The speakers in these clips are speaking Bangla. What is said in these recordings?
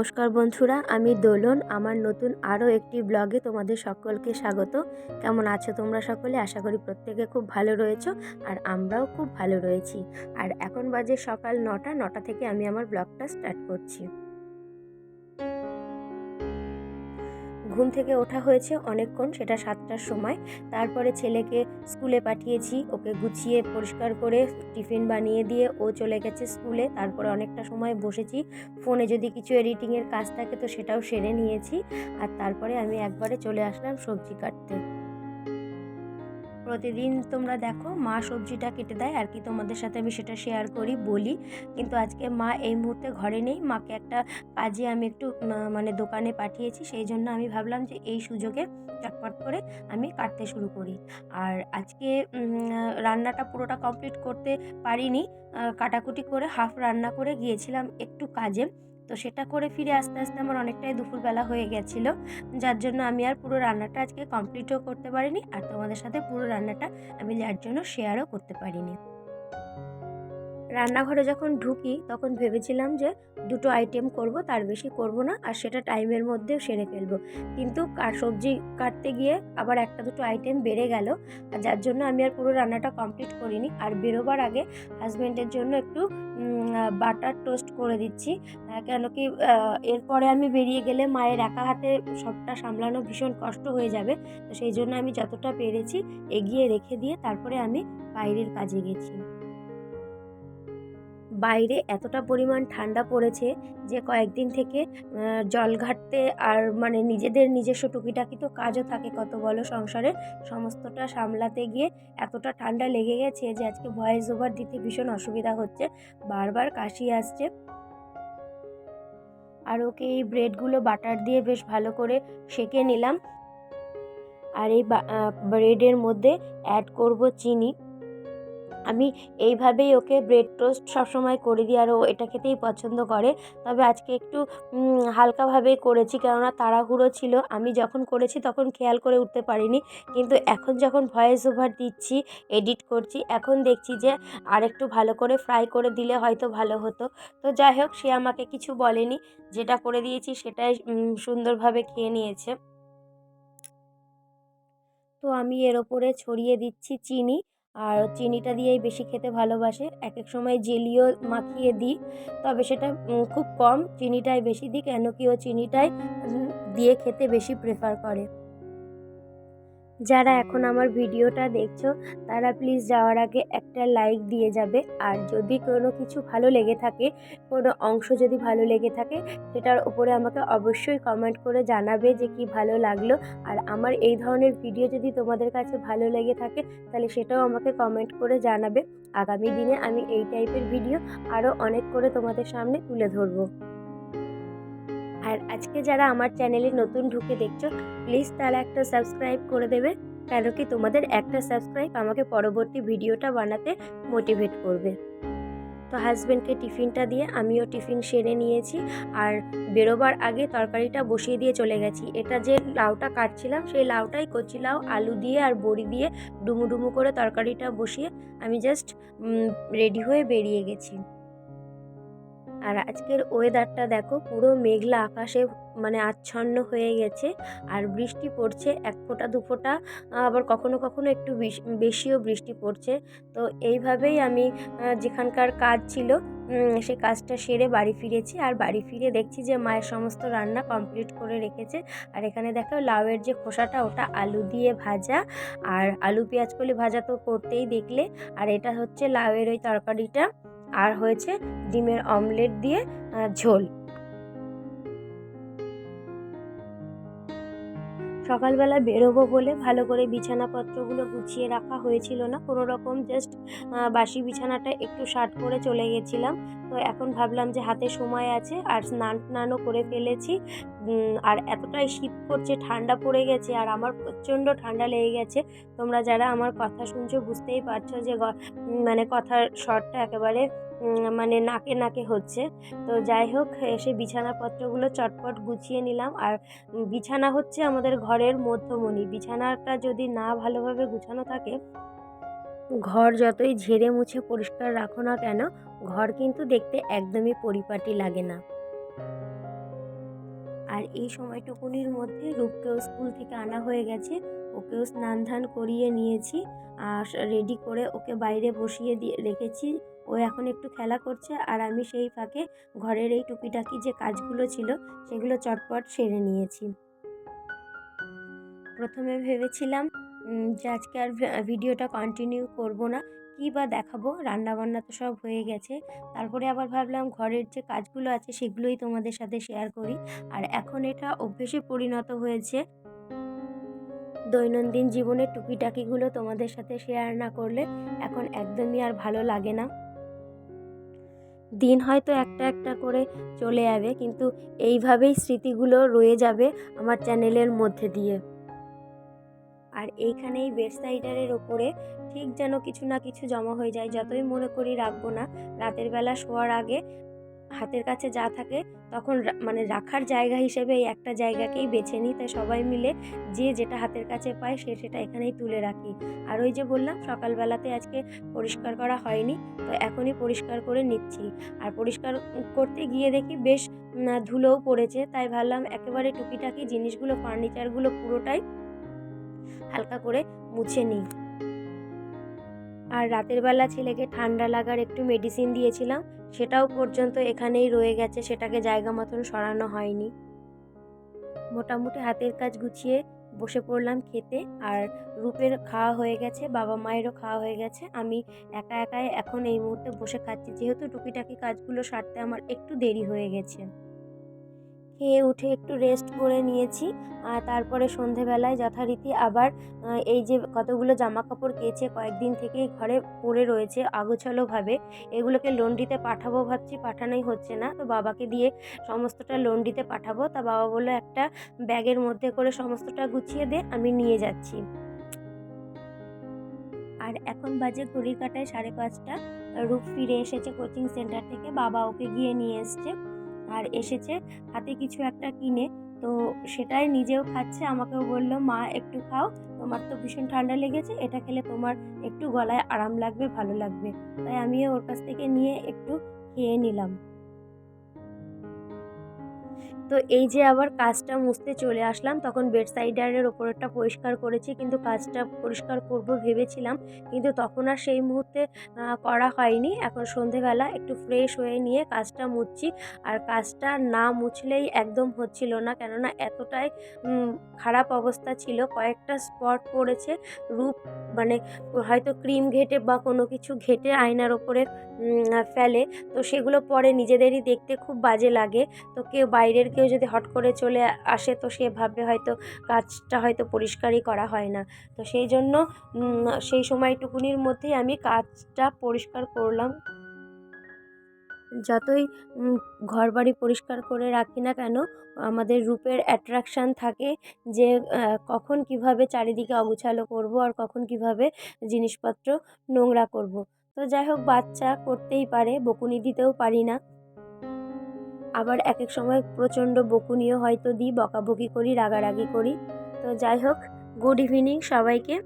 নমস্কার বন্ধুরা, আমি দোলন। আমার নতুন আরও একটি ব্লগে তোমাদের সকলকে স্বাগত। কেমন আছো তোমরা সকলে? আশা করি প্রত্যেকে খুব ভালো রয়েছো আর আমরাও খুব ভালো রয়েছি। আর এখন বাজে সকাল নটা নটা থেকে আমি আমার ব্লগটা স্টার্ট করছি। ঘুম থেকে ওঠা হয়েছে অনেকক্ষণ, সেটা সাতটার সময়। তারপরে ছেলেকে স্কুলে পাঠিয়েছি, ওকে গুছিয়ে পরিষ্কার করে টিফিন বানিয়ে দিয়ে ও চলে গেছে স্কুলে। তারপরে অনেকটা সময় বসেছি, ফোনে যদি কিছু এডিটিংয়ের কাজ থাকে তো সেটাও সেরে নিয়েছি। আর তারপরে আমি একবারে চলে আসলাম সবজি কাটতে। প্রতিদিন তোমরা দেখো, মা সবজিটা কেটে দেয়, আর কি তোমাদের সাথে আমি সেটা শেয়ার করি, বলি। কিন্তু আজকে মা এই মুহূর্তে ঘরে নেই, মাকে একটা কাজে আমি একটু মানে দোকানে পাঠিয়েছি, সেই জন্য আমি ভাবলাম যে এই সুযোগে চটপট করে আমি কাটতে শুরু করি। আর আজকে রান্নাটা পুরোটা কমপ্লিট করতে পারিনি কাটাকুটি করে হাফ রান্না করে গিয়েছিলাম একটু কাজে। তো সেটা করে ফিরে আস্তে আস্তে আমার অনেকটাই দুপুরবেলা হয়ে গেছিল। যার জন্য আমি আর পুরো রান্নাটা আজকে কমপ্লিটও করতে পারিনি, আর তোমাদের সাথে পুরো রান্নাটা আমি যার জন্য শেয়ারও করতে পারিনি। রান্নাঘরে যখন ঢুকি, তখন ভেবেছিলাম যে দুটো আইটেম করব, তার বেশি করব না, আর সেটা টাইমের মধ্যেও সেরে ফেলব। কিন্তু কার সবজি কাটতে গিয়ে আবার একটা দুটো আইটেম বেড়ে গেল, আর যার জন্য আমি আর পুরো রান্নাটা কমপ্লিট করিনি। আর বেরোবার আগে হাজব্যান্ডের জন্য একটু বাটার টোস্ট করে দিচ্ছি। কেন কি এরপরে আমি বেরিয়ে গেলে মায়ের একা হাতে সবটা সামলানো ভীষণ কষ্ট হয়ে যাবে। তো সেই জন্য আমি যতটা পেরেছি, এগিয়ে রেখে দিয়ে তারপরে আমি বাইরের কাজে গেছি। বাইরে এতটা পরিমাণ ঠান্ডা পড়েছে যে কয়েকদিন থেকে জল ঘাটতে আর মানে নিজেদের নিজস্ব টুকিটাকি তো কাজও থাকে কত বলো সংসারে, সমস্তটা সামলাতে গিয়ে এতটা ঠান্ডা লেগে গেছে যে আজকে ভয়েস ওভার দিতে ভীষণ অসুবিধা হচ্ছে। বারবার কাশি আসছে। আর ওকে এই ব্রেডগুলো বাটার দিয়ে বেশ ভালো করে সেকে নিলাম। আর এই ব্রেডের মধ্যে অ্যাড করব চিনি। আমি এইভাবেই ওকে ব্রেড টোস্ট সবসময় করে দিই, আর ও এটা খেতেই পছন্দ করে। তবে আজকে একটু হালকাভাবেই করেছি, কেননা তাড়াহুড়ো ছিল। আমি যখন করেছি তখন খেয়াল করে উঠতে পারিনি। কিন্তু এখন যখন ভয়েস ওভার দিচ্ছি এডিট করছি, এখন দেখছি যে আর একটু ভালো করে ফ্রাই করে দিলে হয়তো ভালো হতো। তো যাই হোক, সে আমাকে কিছু বলেনি। যেটা করে দিয়েছি সেটাই সুন্দরভাবে খেয়ে নিয়েছে। তো আমি এর ওপরে ছড়িয়ে দিচ্ছি চিনি। আর চিনিটা দিয়েই বেশি খেতে ভালোবাসে। এক এক সময় জেলিও মাখিয়ে দিই, তবে সেটা খুব কম। চিনিটাই বেশি দিই, কেন কি ও চিনিটাই দিয়ে খেতে বেশি প্রেফার করে। যারা এখন আমার ভিডিওটা দেখছ, তারা প্লিজ যাওয়ার আগে একটা লাইক দিয়ে যাবে। আর যদি কোনো কিছু ভালো লেগে থাকে, কোনো অংশ যদি ভালো লেগে থাকে, সেটার উপরে আমাকে অবশ্যই কমেন্ট করে জানাবে যে কি ভালো লাগল। আর আমার এই ধরনের ভিডিও যদি তোমাদের কাছে ভালো লেগে থাকে, তাহলে সেটাও আমাকে কমেন্ট করে জানাবে। আগামী দিনে আমি এই টাইপের ভিডিও আরও অনেক করে তোমাদের সামনে তুলে ধরবো। আর আজকে যারা আমার চ্যানেলে নতুন ঢুকে দেখছ প্লিজ তারা একটা সাবস্ক্রাইব করে দেবে, কেন কি তোমাদের একটা সাবস্ক্রাইব আমাকে পরবর্তী ভিডিওটা বানাতে মোটিভেট করবে। তো হাজব্যান্ডকে টিফিনটা দিয়ে আমিও টিফিন সেরে নিয়েছি, আর বেরোবার আগে তরকারিটা বসিয়ে দিয়ে চলে গেছি। এটা যে লাউটা কাটছিলাম, সেই লাউটাই কচি লাউ, আলু দিয়ে আর বড়ি দিয়ে ডুমু ডুমু করে তরকারিটা বসিয়ে আমি জাস্ট রেডি হয়ে বেরিয়ে গেছি। আর আজকের ওয়েদারটা দেখো, পুরো মেঘলা আকাশে মানে আচ্ছন্ন হয়ে গেছে। আর বৃষ্টি পড়ছে এক ফোঁটা, দু ফোঁটা, আবার কখনো কখনো একটু বেশিও বৃষ্টি পড়ছে। তো এইভাবেই আমি যেখানকার কাজ ছিল সে কাজটা সেরে বাড়ি ফিরেছি। আর বাড়ি ফিরে দেখছি যে মায়ের সমস্ত রান্না কমপ্লিট করে রেখেছে। আর এখানে দেখো, লাউয়ের যে খোসাটা, ওটা আলু দিয়ে ভাজা। আর আলু, পেঁয়াজ করলে ভাজা তো করতেই দেখলে। আর এটা হচ্ছে লাউয়ের ওই তরকারিটা। আর হয়েছে ডিমের অমলেট দিয়ে ঝোল। সকালবেলা বেরোবো বলে ভালো করে বিছানাপত্রগুলো গুছিয়ে রাখা হয়েছিল না। কোনো রকম জাস্ট বাসি বিছানাটা একটু শার্ট করে চলে গেছিলাম। তো এখন ভাবলাম যে হাতে সময় আছে আর স্নান টানও করে ফেলেছি। আর এতটাই শীত করছে ঠান্ডা পড়ে গেছে, আর আমার প্রচণ্ড ঠান্ডা লেগে গেছে। তোমরা যারা আমার কথা শুনছো বুঝতেই পারছ যে মানে কথার স্বরটা একেবারে মানে নাকে নাকে হচ্ছে। তো যাই হোক এসে বিছানাপত্রগুলো চটপট গুছিয়ে নিলাম। আর বিছানা হচ্ছে আমাদের ঘরের মধ্যমণি। বিছানাটা যদি না ভালোভাবে গুছানো থাকে, ঘর যতই ঝেড়ে মুছে পরিষ্কার রাখো না কেন, ঘর কিন্তু দেখতে একদমই পরিপাটি লাগে না। আর এই সময়টুকুনির মধ্যে রূপকেও স্কুল থেকে আনা হয়ে গেছে। ওকেও স্নান ধান করিয়ে নিয়েছি আর রেডি করে ওকে বাইরে বসিয়ে দিয়ে রেখেছি। ও এখন একটু খেলা করছে আর আমি সেই ফাঁকে ঘরের এই টুকিটাকি যে কাজগুলো ছিল সেগুলো চটপট সেরে নিয়েছি। প্রথমে ভেবেছিলাম যে আজকে আর ভিডিওটা কন্টিনিউ করব না। কী বা দেখাবো? রান্নাবান্না তো সব হয়ে গেছে। তারপরে আবার ভাবলাম ঘরের যে কাজগুলো আছে সেগুলোই তোমাদের সাথে শেয়ার করি। আর এখন এটা অভ্যেসে পরিণত হয়েছে। দৈনন্দিন জীবনের টুকিটাকিগুলো তোমাদের সাথে শেয়ার না করলে এখন একদমই আর ভালো লাগে না। দিন হয়তো একটা একটা করে চলে যাবে, কিন্তু এইভাবেই স্মৃতিগুলো রয়ে যাবে আমার চ্যানেলের মধ্যে দিয়ে। আর এইখানে এই বেডসাইডারের ওপরে ঠিক যেন কিছু না কিছু জমা হয়ে যায়। যতই মনে করি রাখব না, রাতের বেলা শোয়ার আগে হাতের কাছে যা থাকে তখন মানে রাখার জায়গা হিসেবে এই একটা জায়গাকেই বেছে নিই। তাই সবাই মিলে যে যেটা হাতের কাছে পায় সে সেটা এখানেই তুলে রাখি। আর ওই যে বললাম, সকালবেলাতে আজকে পরিষ্কার করা হয়নি, তো এখনই পরিষ্কার করে নিচ্ছি। আর পরিষ্কার করতে গিয়ে দেখি বেশ ধুলোও পড়েছে। তাই ভাবলাম একেবারে টুকিটাকি জিনিসগুলো ফার্নিচারগুলো পুরোটাই হালকা করে মুছে নিই। আর রাতের বেলা ছেলেকে ঠান্ডা লাগার একটু মেডিসিন দিয়েছিলাম, সেটাও পর্যন্ত এখানেই রয়ে গেছে, সেটাকে জায়গা মতন সরানো হয়নি। মোটামুটি হাতের কাজ গুছিয়ে বসে পড়লাম খেতে, আর রূপের খাওয়া হয়ে গেছে, বাবা মায়েরও খাওয়া হয়ে গেছে, আমি একা একাই এখন এই মুহূর্তে বসে খাচ্ছি, যেহেতু টুকিটাকি কাজগুলো সারতে আমার একটু দেরি হয়ে গেছে। খেয়ে উঠে একটু রেস্ট করে নিয়েছি। আর তারপরে সন্ধেবেলায় যথারীতি আবার এই যে কতগুলো জামা কাপড় কেচে কয়েকদিন থেকেই ঘরে পড়ে রয়েছে আগোছালোভাবে, এগুলোকে লন্ড্রিতে পাঠাবো ভাবছি, পাঠানোই হচ্ছে না। তো বাবাকে দিয়ে সমস্তটা লন্ড্রিতে পাঠাবো। তা বাবা বলল, একটা ব্যাগের মধ্যে করে সমস্তটা গুছিয়ে দে, আমি নিয়ে যাচ্ছি। আর এখন বাজে ঘড়ির কাটায় সাড়ে পাঁচটা। রূপ ফিরে এসেছে কোচিং সেন্টার থেকে। বাবা ওকে গিয়ে নিয়ে এসছে। আর এসেছে হাতে কিছু একটা কিনে। তো সেটাই নিজেও খাচ্ছে, আমাকেও বলল, মা, একটু খাও, তোমার তো ভীষণ ঠান্ডা লেগেছে, এটা খেলে তোমার একটু গলায় আরাম লাগবে, ভালো লাগবে। তাই আমিও ওর কাছ থেকে নিয়ে একটু খেয়ে নিলাম। তো এই যে আবার কাজটা মুছতে চলে আসলাম, তখন বেডসাইডারের ওপরটা পরিষ্কার করেছি, কিন্তু কাজটা পরিষ্কার করব ভেবেছিলাম, কিন্তু তখন আর সেই মুহূর্তে করা হয়নি। এখন সন্ধেবেলা একটু ফ্রেশ হয়ে নিয়ে কাজটা মুছছি, আর কাজটা না মুছলেই একদম হচ্ছিল না, কেননা এতটাই খারাপ অবস্থা ছিল। কয়েকটা স্পট পড়েছে, রূপ মানে হয়তো ক্রিম ঘেটে বা কোনো কিছু ঘেটে আয়নার ওপরে ফেলে, তো সেগুলো পরে নিজেদেরই দেখতে খুব বাজে লাগে। তো কেউ বাইরের কেউ যদি হট করে চলে আসে তো সে ভাববে হয়তো কাজটা হয়তো পরিষ্কারই করা হয় না। তো সেই জন্য সেই সময়টুকুনির মধ্যেই আমি কাজটা পরিষ্কার করলাম। যতই উম, ঘরবাড়ি পরিষ্কার করে রাখি না কেন আমাদের রূপের অ্যাট্রাকশান থাকে যে কখন কীভাবে চারিদিকে অগুছালো করব আর কখন কীভাবে জিনিসপত্র নোংরা করব। তো যাই হোক বাচ্চা করতেই পারে বকুনি দিতেও পারি না। আবার এক এক সময় প্রচণ্ড বকুনিও হয়তো দিই, বকাবকি করি, রাগারাগি করি। তো যাই হোক গুড ইভিনিং সবাইকে।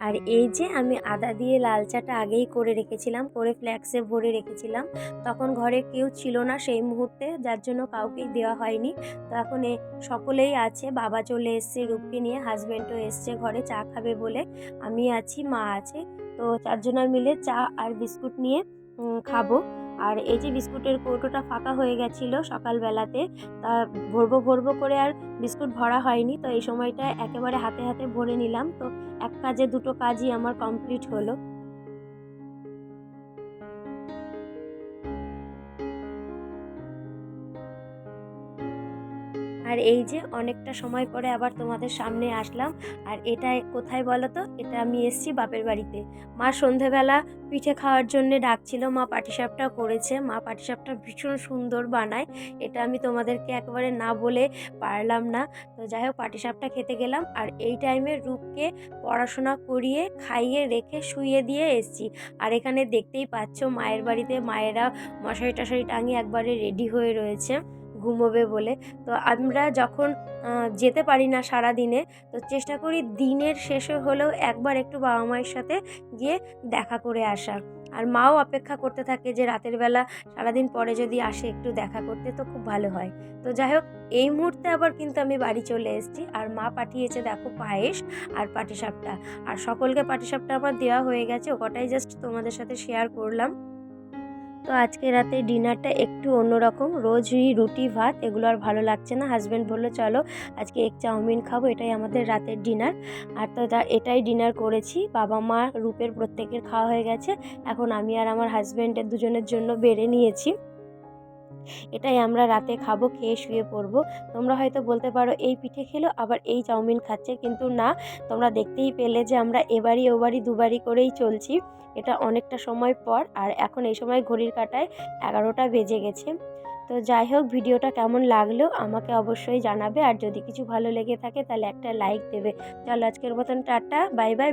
আর এই যে আমি আদা দিয়ে লাল চাটা আগেই করে রেখেছিলাম, করে ফ্ল্যাক্সে ভরে রেখেছিলাম। তখন ঘরে কেউ ছিল না সেই মুহূর্তে, যার জন্য কাউকেই দেওয়া হয়নি। তো এখন সকলেই আছে, বাবা চলে এসছে, রূপকে নিয়ে হাজব্যান্ডও এসছে ঘরে, চা খাবে বলে। আমি আছি, মা আছে। তো চারজনের মিলে চা আর বিস্কুট নিয়ে খাব। আর এই যে বিস্কুটের কৌটোটা ফাঁকা হয়ে গেছিল সকালবেলাতে, তা ভরবো ভরবো করে আর বিস্কুট ভরা হয়নি, তো এই সময়টা একেবারে হাতে হাতে ভরে নিলাম। তো এক কাজে দুটো কাজই আমার কমপ্লিট হলো। আর এই যে অনেকটা সময় পরে আবার তোমাদের সামনে আসলাম। আর এটা কোথায় বলো তো এটা আমি এসছি বাপের বাড়িতে। মা সন্ধেবেলা পিঠে খাওয়ার জন্যে ডাকছিল, মা পাটিসাপটা করেছে। মা পাটিসাপটা ভীষণ সুন্দর বানায়। এটা আমি তোমাদেরকে একবারে না বলে পারলাম না। তো যাই হোক, পাটিসাপটা খেতে গেলাম। আর এই টাইমে রূপকে পড়াশোনা করিয়ে, খাইয়ে, রেখে, শুইয়ে দিয়ে এসছি। আর এখানে দেখতেই পাচ্ছ, মায়ের বাড়িতে মায়েরা মশারি টশারি টাঙিয়ে একবারে রেডি হয়ে রয়েছে। ঘুমোবে বলে। তো আমরা যখন যেতে পারি না সারা দিনে তো চেষ্টা করি দিনের শেষে হলেও একবার একটু বাবা মায়ের সাথে গিয়ে দেখা করে আসা। আর মাও অপেক্ষা করতে থাকে যে রাতের বেলা সারাদিন পরে যদি আসে একটু দেখা করতে, তো খুব ভালো হয়। তো যাই হোক, এই মুহূর্তে আবার কিন্তু আমি বাড়ি চলে এসেছি। আর মা পাঠিয়েছে দেখো পায়েস আর পাটিসাপটা। আর সকলকে পাটিসাপটা আমার দেওয়া হয়ে গেছে ও কটাই জাস্ট তোমাদের সাথে শেয়ার করলাম। তো আজকে রাতে ডিনারটা একটু অন্যরকম। রোজই রুটি, ভাত, এগুলো আর ভালো লাগছে না। হাজব্যান্ড বলল, চলো, আজকে এক চাউমিন খাব, এটাই আমাদের রাতের ডিনার। আর তো এটাই ডিনার করেছি। বাবা মা, রূপের প্রত্যেকের খাওয়া হয়ে গেছে। এখন আমি আর আমার হাজব্যান্ডের দুজনের জন্য বেড়ে নিয়েছি। এটাই আমরা রাতে খাব, খেয়ে শুয়ে পড়ব। তোমরা হয়তো বলতে পারো, এই পিঠে খেলো, আবার এই চাউমিন খাচ্ছে। কিন্তু না, তোমরা দেখতেই পেলে যে আমরা এবারই, ওবারই, দুবারই করেই চলছি। এটা অনেকটা সময় পর, আর এখন এই সময় ঘড়ির কাটায় এগারোটা বেজে গেছে। তো যাই হোক, ভিডিওটা কেমন লাগল আমাকে অবশ্যই জানাবে। আর যদি কিছু ভালো লেগে থাকে, তাহলে একটা লাইক দেবে। চলো আজকের মতন টাটা, বাই বাই।